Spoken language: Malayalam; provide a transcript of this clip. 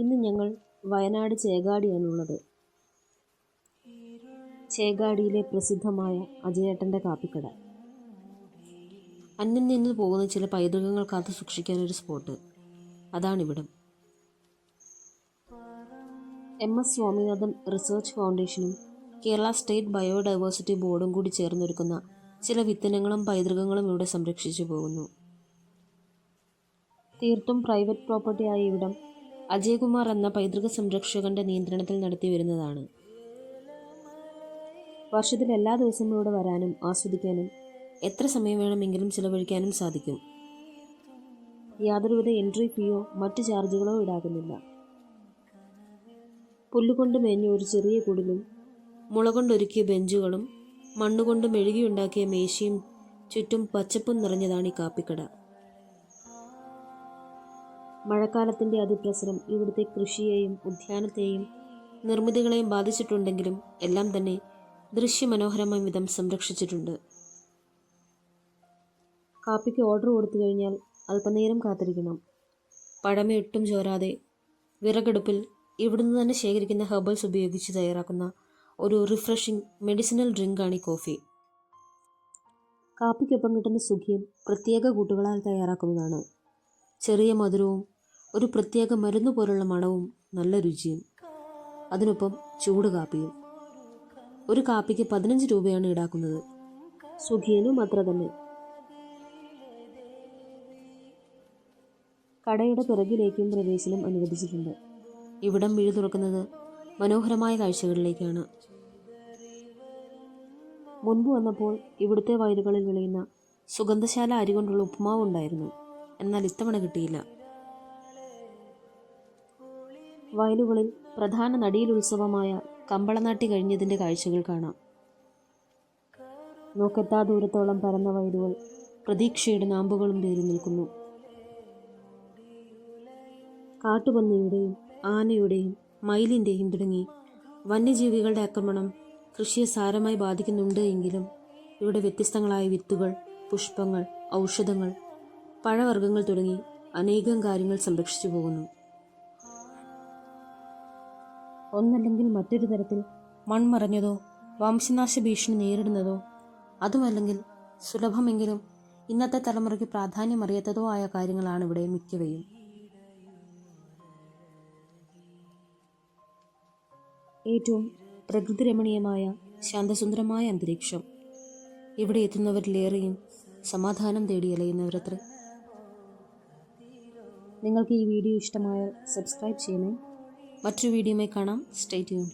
ഇന്ന് ഞങ്ങൾ വയനാട് ചേകാടിയാണുള്ളത്. ചേകാടിയിലെ പ്രസിദ്ധമായ അജയേട്ടന്റെ കാപ്പിക്കട. അന്യം നിന്ന് പോകുന്ന ചില പൈതൃകങ്ങൾ കാത്തു സൂക്ഷിക്കാനൊരു സ്പോട്ട്. അതാണിവിടം. എം എസ് സ്വാമിനാഥൻ റിസർച്ച് ഫൗണ്ടേഷനും കേരള സ്റ്റേറ്റ് ബയോഡൈവേഴ്സിറ്റി ബോർഡും കൂടി ചേർന്നൊരുക്കുന്ന ചില വിത്തനങ്ങളും പൈതൃകങ്ങളും ഇവിടെ സംരക്ഷിച്ചു പോകുന്നു. തീർത്തും പ്രൈവറ്റ് പ്രോപ്പർട്ടിയായ ഇവിടം അജയ്കുമാർ എന്ന പൈതൃക സംരക്ഷകന്റെ നിയന്ത്രണത്തിൽ നടത്തി വരുന്നതാണ്. വർഷത്തിൽ എല്ലാ ദിവസവും ഇവിടെ വരാനും ആസ്വദിക്കാനും എത്ര സമയം വേണമെങ്കിലും ചിലവഴിക്കാനും സാധിക്കും. യാതൊരുവിധ എൻട്രി ഫീയോ മറ്റു ചാർജുകളോ ഈടാക്കുന്നില്ല പുല്ലുകൊണ്ട് മേഞ്ഞ ഒരു ചെറിയ കുടിലും മുളകൊണ്ടൊരുക്കിയ ബെഞ്ചുകളും മണ്ണുകൊണ്ട് മെഴുകിയുണ്ടാക്കിയ മേശയും ചുറ്റും പച്ചപ്പും നിറഞ്ഞതാണ് ഈ കാപ്പിക്കട. മഴക്കാലത്തിന്റെ അതിപ്രസരം ഇവിടുത്തെ കൃഷിയെയും ഉദ്യാനത്തെയും നിർമ്മിതികളെയും ബാധിച്ചിട്ടുണ്ടെങ്കിലും എല്ലാം തന്നെ ദൃശ്യമനോഹരമായ വിധം സംരക്ഷിച്ചിട്ടുണ്ട്. കാപ്പിക്ക് ഓർഡർ കൊടുത്തു കഴിഞ്ഞാൽ അല്പനേരം കാത്തിരിക്കണം. പഴമയൊട്ടും ചോരാതെ വിറകെടുപ്പിൽ ഇവിടുന്ന് തന്നെ ശേഖരിക്കുന്ന ഹെർബൽസ് ഉപയോഗിച്ച് തയ്യാറാക്കുന്ന ഒരു റിഫ്രഷിംഗ് മെഡിസിനൽ ഡ്രിങ്കാണ് ഈ കോഫി കാപ്പിക്കൊപ്പം കിട്ടുന്ന സുഖിയും പ്രത്യേക കൂട്ടുകളാൽ തയ്യാറാക്കുന്നതാണ്. ചെറിയ മധുരവും ഒരു പ്രത്യേക മരുന്ന് പോലുള്ള മണവും നല്ല രുചിയും. അതിനൊപ്പം ചൂട് കാപ്പിയും. ഒരു കാപ്പിക്ക് പതിനഞ്ച് രൂപയാണ് ഈടാക്കുന്നത്. സുഖിയനും അത്ര തന്നെ. കടയുടെ പിറകിലേക്കും പ്രവേശനം അനുവദിച്ചിട്ടുണ്ട്. ഇവിടം വിഴി തുറക്കുന്നത് മനോഹരമായ കാഴ്ചകളിലേക്കാണ്. മുൻപ് വന്നപ്പോൾ ഇവിടുത്തെ വയലുകളിൽ വിളയുന്ന സുഗന്ധശാല അരി കൊണ്ടുള്ള ഉപ്പുമാവ് ഉണ്ടായിരുന്നു എന്നാൽ ഇത്തവണ കിട്ടിയില്ല. വയലുകളിൽ പ്രധാന നടിയിൽ ഉത്സവമായ കമ്പളനാട്ടി കഴിഞ്ഞതിന്റെ കാഴ്ചകൾ കാണാം. നോക്കെത്താ ദൂരത്തോളം പരന്ന വയലുകൾ പ്രതീക്ഷയുടെ നാമ്പുകളും പേരി നിൽക്കുന്നു. കാട്ടുപന്നിയുടെയും ആനയുടെയും മയിലിന്റെയും തുടങ്ങി വന്യജീവികളുടെ ആക്രമണം കൃഷിയെ സാരമായി ബാധിക്കുന്നുണ്ട് എങ്കിലും ഇവിടെ വ്യത്യസ്തങ്ങളായ വിത്തുകൾ പുഷ്പങ്ങൾ ഔഷധങ്ങൾ പഴവർഗങ്ങൾ തുടങ്ങി അനേകം കാര്യങ്ങൾ സംരക്ഷിച്ചു പോകുന്നു. ഒന്നല്ലെങ്കിൽ മറ്റൊരു തരത്തിൽ മൺമറഞ്ഞതോ വംശനാശ ഭീഷണി നേരിടുന്നതോ അതുമല്ലെങ്കിൽ സുലഭമെങ്കിലും ഇന്നത്തെ തലമുറയ്ക്ക് പ്രാധാന്യമറിയാത്തതോ ആയ കാര്യങ്ങളാണ് ഇവിടെ മിക്കവയും. ഏറ്റവും പ്രകൃതിരമണീയമായ ശാന്തസുന്ദരമായ അന്തരീക്ഷം. ഇവിടെ എത്തുന്നവരിലേറെയും സമാധാനം തേടി അലയുന്നവരത്ര. നിങ്ങൾക്ക് ഈ വീഡിയോ ഇഷ്ടമായാൽ സബ്സ്ക്രൈബ് ചെയ്യണേ. മറ്റൊരു വീഡിയോയുമായി കാണാം. Stay tune